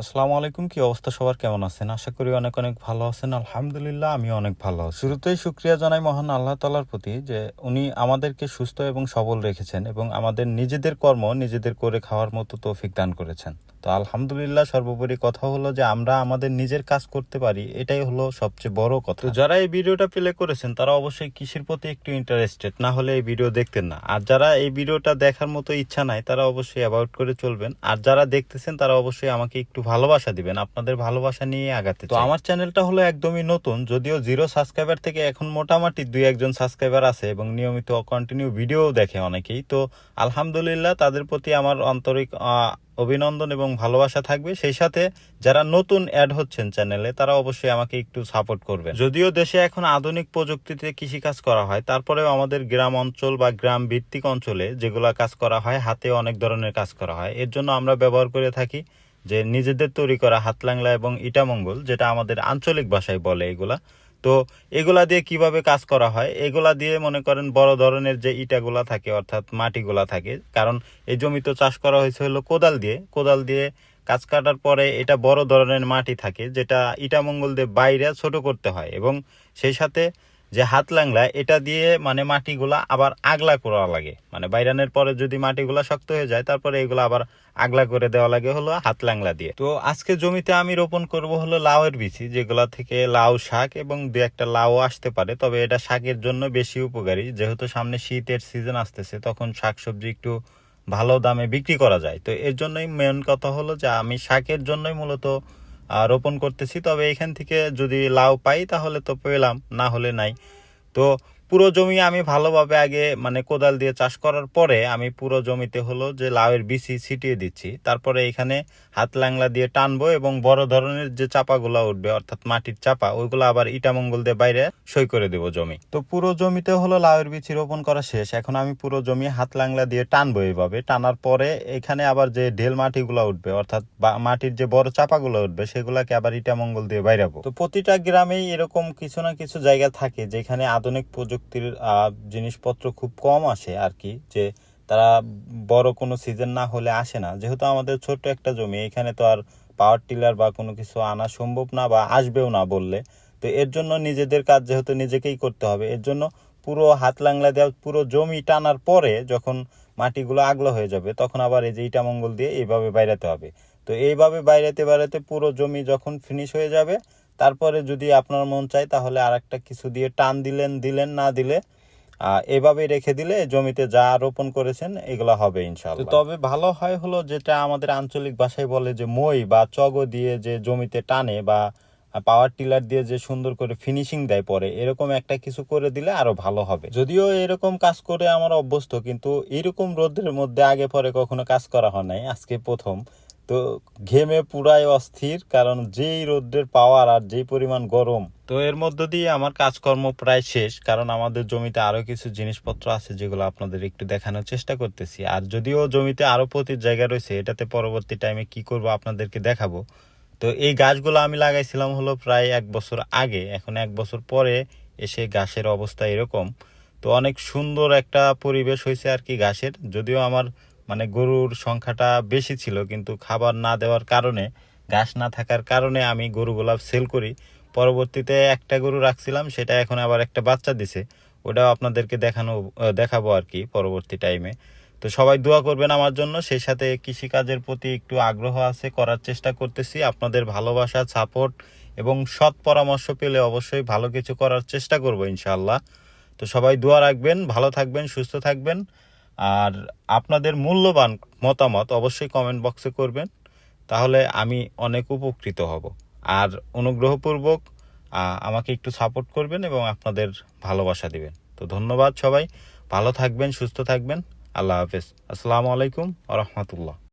আসসালামু আলাইকুম, কি অবস্থা সবার? কেমন আছেন? আশা করি অনেক অনেক ভালো আছেন। আলহামদুলিল্লাহ আমি অনেক ভালো শুরুতেই শুক্রিয়া জানাই মহান আল্লাহ তালার প্রতি যে উনি আমাদেরকে সুস্থ এবং সবল রেখেছেন এবং আমাদের নিজেদের কর্ম নিজেদের করে খাওয়ার মতো তৌফিক দান করেছেন। তো আলহামদুলিল্লাহ সর্বোপরি কথা হলো যে আমরা আমাদের নিজের কাজ করতে পারি এটাই হলো সবচেয়ে বড় কথা। যারা এই ভিডিওটা প্লে করেছেন তারা অবশ্যই কৃষির প্রতি একটু ইন্টারেস্টেড না হলে এই ভিডিও দেখতেন না। আর যারা এই ভিডিওটা দেখার মতো ইচ্ছা নাই তারা অবশ্যই অ্যাভয়েড করে চলবেন। আর যারা দেখতেছেন তারা অবশ্যই আমাকে একটু ভালোবাসা দিবেন। আপনাদের ভালোবাসা নিয়ে আগাতে তো আমার চ্যানেলটা হলো একদমই নতুন যদিও জিরো সাবস্ক্রাইবার থেকে এখন মোটামুটি দুই একজন সাবস্ক্রাইবার আছে এবং নিয়মিত কন্টিনিউ ভিডিও দেখে অনেকেই। তো আলহামদুলিল্লাহ তাদের প্রতি আমার আন্তরিক অভিনন্দন এবং ভালোবাসা থাকবে। সেই সাথে যারা নতুন অ্যাড হচ্ছেন চ্যানেলে, তারা অবশ্যই আমাকে একটু সাপোর্ট করবে যদিও দেশে এখন আধুনিক প্রযুক্তিতে কৃষিকাজ করা হয়, তারপরেও আমাদের গ্রাম অঞ্চল বা গ্রাম ভিত্তিক অঞ্চলে যেগুলা কাজ করা হয়, হাতে অনেক ধরনের কাজ করা হয়। এর জন্য আমরা ব্যবহার করে থাকি যে নিজেদের তৈরি করা হাতলাংলা এবং ইটামঙ্গল যেটা আমাদের আঞ্চলিক ভাষায় বলে এগুলা। তো এগুলা দিয়ে কীভাবে কাজ করা হয়? এগুলা দিয়ে মনে করেন বড় ধরনের যে ইটাগুলা থাকে, অর্থাৎ মাটিগুলা থাকে, কারণ এই জমি তো চাষ করা হয়েছে হলো কোদাল দিয়ে। কোদাল দিয়ে কাজ কাটার পরে এটা বড় ধরনের মাটি থাকে, যেটা ইটামঙ্গল দিয়ে বাইরে ছোট করতে হয় এবং সেই সাথে যে হাত লাংলা, এটা দিয়ে মানে মাটিগুলা আবার আগলা করা লাগে। মানে বাইরানের পরে যদি মাটিগুলা শক্ত হয়ে যায়, তারপরে এগুলো আবার আগলা করে দেওয়া লাগে হলো হাত লাংলা দিয়ে। তো আজকে জমিতে আমি রোপণ করব হলো লাউয়ের বিচি, যেগুলা থেকে লাউ শাক এবং দু একটা লাউ আসতে পারে, তবে এটা শাকের জন্য বেশি উপকারী। যেহেতু সামনে শীতের সিজন আসতেছে, তখন শাকসবজি একটু ভালো দামে বিক্রি করা যায়। তো এর জন্যই মেন কথা হলো যে আমি শাকের জন্যই মূলত রোপণ করতেছি, তবে এখান থেকে যদি লাউ পাই তাহলে তো পেলাম, না হলে নাই। তো পুরো জমি আমি ভালোভাবে আগে মানে কোদাল দিয়ে চাষ করার পরে আমি পুরো জমিতে হলো যে লাউয়ের বিচি ছিটিয়ে দিচ্ছি। তারপরে এখানে হাত লাংলা দিয়ে টানবো এবং বড় ধরনের যে চাপাগুলো উঠবে, অর্থাৎ মাটির চাপা, ওইগুলো আবার ইটামঙ্গল দিয়ে বাইরে সই করে দেবো জমি। তো পুরো জমিতে হলো লাউয়ের বিচি রোপণ করা শেষ। এখন আমি পুরো জমি হাত লাংলা দিয়ে টানবো এইভাবে। টানার পরে এখানে আবার যে ঢেল মাটিগুলো উঠবে, অর্থাৎ মাটির যে বড় চাপাগুলো উঠবে, সেগুলাকে আবার ইটামঙ্গল দিয়ে বাইরাবো। তো প্রতিটা গ্রামেই এরকম কিছু না কিছু জায়গা থাকে যেখানে আধুনিক প্রযুক্তির জিনিসপত্র খুব কম আসে আর কি যে তারা বড় কোনো সিজন না হলে আসে না। যেহেতু আমাদের ছোট্ট একটা জমি, এখানে তো আর পাওয়ার টিলার বা কোনো কিছু আনা সম্ভব না বা আসবেও না বললে। তো এর জন্য নিজেদের কাজ যেহেতু নিজেকেই করতে হবে, এর জন্য পুরো হাত লাংলা দেওয়া, পুরো জমি টানার পরে যখন মাটিগুলো আগলো হয়ে যাবে, তখন আবার এই যে ইটা মঙ্গল দিয়ে এইভাবে বাইরাতে হবে। তো এইভাবে বাইরেতে বাইরেতে পুরো জমি যখন ফিনিশ হয়ে যাবে তারপরে যদি আপনার মন চায় তাহলে আর একটা কিছু দিয়ে টান দিলেন দিলেন না দিলে এভাবে রেখে দিলে জমিতে যা রোপণ করেছেন এগুলো হবে ইনশাআল্লাহ। তবে ভালো হয় হলো যেটা আমাদের আঞ্চলিক ভাষায় বলে যে মই বা চগ দিয়ে যে জমিতে টানে বা পাওয়ার টিলার দিয়ে যে সুন্দর করে ফিনিশিং দেয় পরে এরকম একটা কিছু করে দিলে আরও ভালো হবে। যদিও এরকম কাজ করে আমার অভ্যস্ত কিন্তু এরকম রোদের মধ্যে আগে পরে কখনো কাজ করা হয় নাই আজকে প্রথম। তো ঘেমে পুরাই অস্থির, কারণ যেই রোদ্রের পাওয়ার আর যেই পরিমাণ গরম, তো এর মধ্য দিয়ে আমার কাজকর্ম প্রায় শেষ, কারণ আমাদের জমিতে আরও কিছু জিনিসপত্র আছে যেগুলো আপনাদের একটু দেখানোর চেষ্টা করতেছি। আর যদিও জমিতে আরও প্রতি জায়গা রয়েছে, এটাতে পরবর্তী টাইমে কি করব আপনাদেরকে দেখাবো। তো এই গাছগুলো আমি লাগাইছিলাম হলো প্রায় এক বছর আগে, এখন এক বছর পরে এসে গাছের অবস্থা এরকম। তো অনেক সুন্দর একটা পরিবেশ হয়েছে আর কি গাছের, যদিও আমার মানে গরুর সংখ্যাটা বেশি ছিল, কিন্তু খাবার না দেওয়ার কারণে, ঘাস না থাকার কারণে আমি গরুগুলা সেল করি। পরবর্তীতে একটা গরু রাখছিলাম, সেটা এখন আবার একটা বাচ্চা দিছে। ওটাও আপনাদেরকে দেখানো, দেখাবো আর কি পরবর্তী টাইমে তো সবাই দোয়া করবেন আমার জন্য, সেই সাথে কৃষিকাজের প্রতি একটু আগ্রহ আছে, করার চেষ্টা করতেছি। আপনাদের ভালোবাসা সাপোর্ট এবং সৎ পরামর্শ পেলে অবশ্যই ভালো কিছু করার চেষ্টা করব ইনশাআল্লাহ। তো সবাই দোয়া রাখবেন, ভালো থাকবেন, সুস্থ থাকবেন। আর আপনাদের মূল্যবান মতামত অবশ্যই কমেন্ট বক্সে করবেন, তাহলে আমি অনেক উপকৃত হব। আর অনুগ্রহপূর্বক আমাকে একটু সাপোর্ট করবেন এবং আপনাদের ভালোবাসা দিবেন। তো ধন্যবাদ সবাই, ভালো থাকবেন, সুস্থ থাকবেন, আল্লাহ হাফেজ। আসসালামু আলাইকুম আ রহমতুল্লাহ।